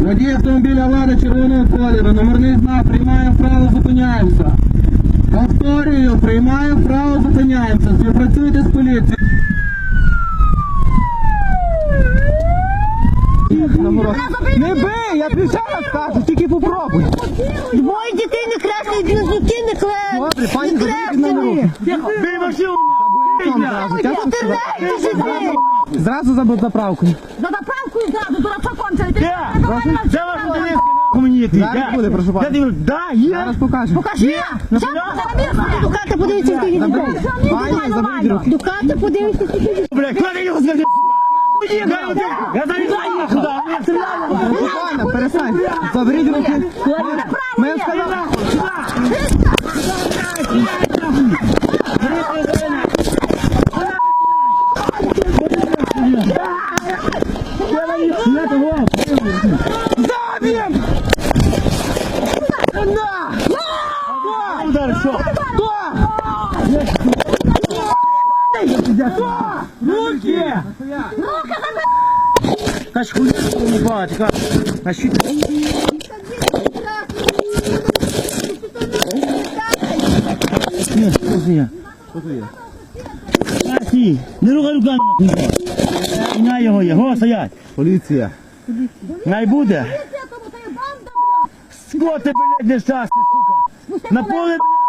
Водій автомобіля влада червоного кольору, номерний знак, приймаємо право, зупиняємося. Повторюю, приймаємо право, зупиняємося. Співпрацюйте з поліцією. Не бий, я тобі ще раз кажу, тільки попробуй. Двоє дітей не красні, близнюки не Добре, пані, Не заберіть на руки. Бий машину! Зразу, за заправку. За заправкою зразу, дурачок кончили. Де ваш нахуй мені йти? Зараз буде, прошу пана. Да, є. Зараз покажу. Покажи. Дукати, подивіться, скільки він Пані. Дукати, подивіться, скільки дітей. Бля, клади його, скажи. Я да. Я стріляю. Пане, перестань. Заберіть руки. Руки! Каш хуй не бать, каш. Каш Ні, що це є? Що це є? Каші, не рухай руками. На його є, го, стоять. Поліція. Най буде. Скоти, блядь, нещасний, сука. На поле, блядь.